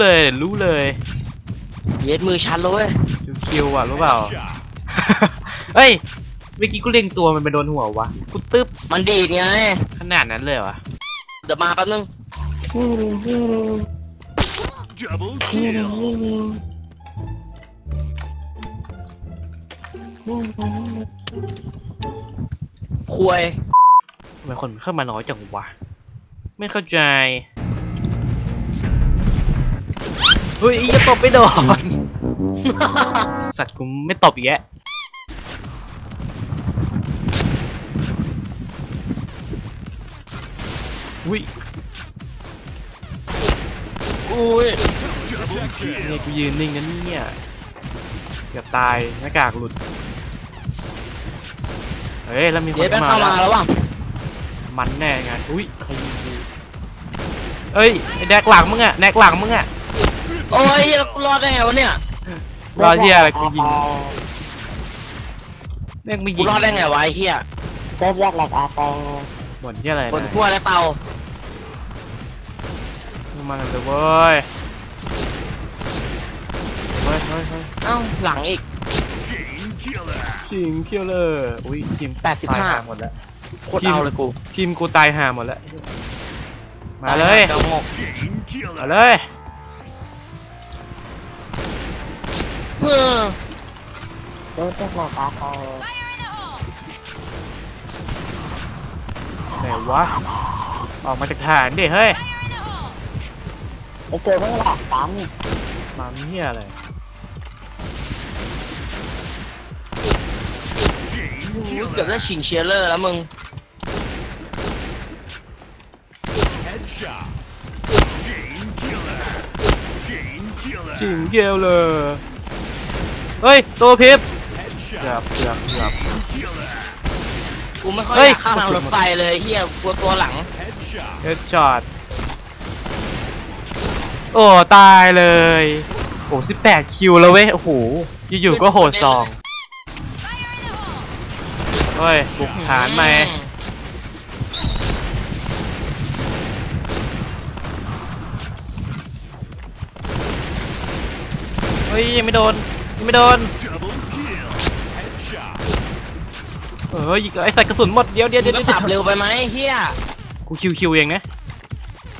เลย รู้เลยเย็ดมือชันเลยเว้ยคิวคิวอะรู้เปล่า เฮ้ย เมื่อกี้กูเล็งตัวมันไปโดนหัววะ กูตึ๊บ มันดีดไง ขนาดนั้นเลยเหรอวะเดี๋ยวมาแป๊บนึง Double kill. ควยทำไมคนเข้ามาน้อยจังวะ ไม่เข้าใจ เฮ้ยอย่าตบไปโดน สัตว์กูไม่ตบอีกแยะอุ้ยอุ้ย Double kill. เนี่ยกูยืนนิ่งนะเนี่ยเกือบตายหน้ากากหลุด เฮ้ย แล้วมีคนเย็ดแม่งเข้ามาแล้วว่ะ มันแน่งานอุ้ยใครยิงกูเอ้ยไอ้แดกหลังมึงอะแดกหลังมึงอะ โอ้ยแล้วกูรอดได้ไงวะเนี่ย รอที่อะไรกูยิงแดกไม่กูยิงรอดได้ไงวะไอ้เหี้ยเซิร์ฟแรกแหลกอาแปงบ่นที่อะไรบนนะขั้วและเตามาเลยเว้ยเฮ้ยเฮ้ยเฮ้ยเอ้าหลังอีก Chain killer. จิงคิวเลอร์อุ้ยทีมแปดสิบห้าตยหหมดแล้วโคตรเอาเลยกูทีมกูตายห่าหมดแล้วมาเลยจ้าหมก Chain มา killer. เลย เซิร์ฟแรกแหลกอาแปงไหนวะ ออกมาจากฐานดิเฮ้ยไปเจอเมื่อไหร่ปั๊มมาเฮียอะไรเกือบได้ชิงเชียร์เลอร์แล้วมึงจิงเกลเลยเฮ้ย ตัวพิบ เกือ Headshot. บเกือบเกือบ Chain killer. กูไม่ค่อยเฮ้อยยากเข้าทางรถไฟเลยเฮียกลัวตัวหลัง Headshot. เฮดช็อตโอ้ตายเลยโอ้สิบแปดคิวแล้วเว้ยโอ้โหอยู่ๆก็โหดซองเฮ้ยบุกฐานไหมเฮ้ยยังไม่โดนยังไม่โดน เออยิงไอ้ใส่กระสุนหมดเดี๋ยวเดี๋ยวมึเดี๋งยวก็สับเร็วไปไหมเฮียกูคิวคิวเองนะ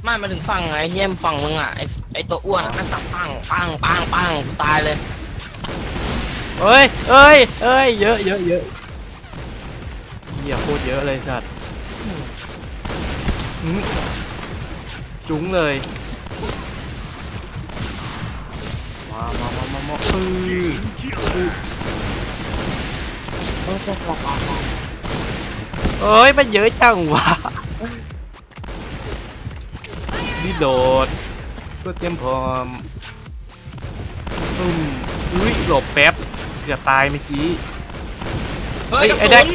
ไม่มาถึงฝั่งไอ้เฮียฝั่งมึงอะไอ้ไอ้ตัวอ้วนอะนั่นสับปังปังปังปังกูตายเลยเอ้ยเอ้ยเอ้ยเยอะเยอะเยอะเหี้ยโคตรเยอะเลยสัตว์อื้อจุ้งเลยมามามามามาเออ Chain killer. เซิร์ฟแรกแหลกอาแปงเอ้ยมันเยอะจังวะนี่โดดก็เตรียมพร้อมอืมอุ้ยหลบแป๊บเกือบตายเมื่อกี้เฮ้ยไอ้กระแดสุกน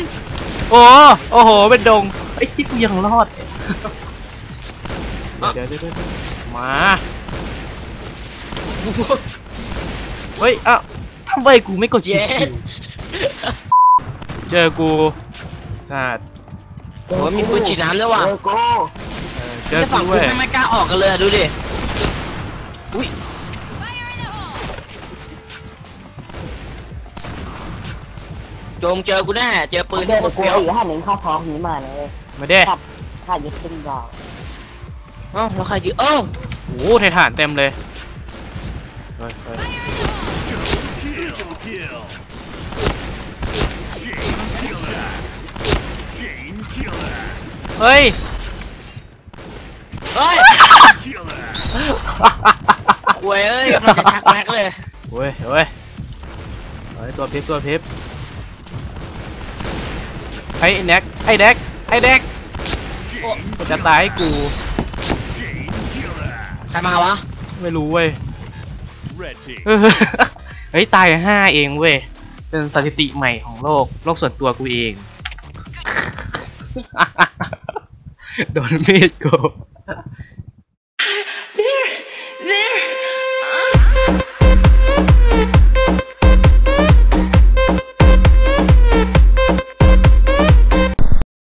โอ้โอ้โหเป็นดงไอ้ชิกูยังรอดเดี๋ยวเดี๋ยวเดี๋ยวมาเฮ้ยอ้าวทำไมกูไม่กดชิเย็คิดว เจอกูสัตว์โอ้ยมีปืนฉีดน้ำด้วยว่ะเจอกูเออเจอไอ้ฝั่กูงกูเว้ยไม่ไม่กล้าออกกันเลยอะดูดิ อุ้ย โจมเจอกูแน่ เจอปืนเจที่อโคตรกูเฟี้ยวอีกห้าหนึ่งเข้าท้องหิมาเลยมาเด้ครับถ้ายึดขึ้นดอกเอ้าแล้วใครยืนเอ้าโอ้โหไทฐานเต็มเลยเฮ้ยเฮ้ย Double kill. Chain เฮ้ย เฮ้ย Killer. ควยเอ้ยกำลังจะชักแม็กเลยเว้ยเว้ยเฮ้ยตัวพิบตัวพิบไอ้แน็กไอ้แน็กไอ้แน็ก Chain จะตายให้กู Chain killer. ใครมาวะ ไม่รู้เว้ย Red team. เออเฮ้ย ตายห้าเองเว้ย เป็นสถิติใหม่ของโลก โลกส่วนตัวกูเอง โดนมีดกู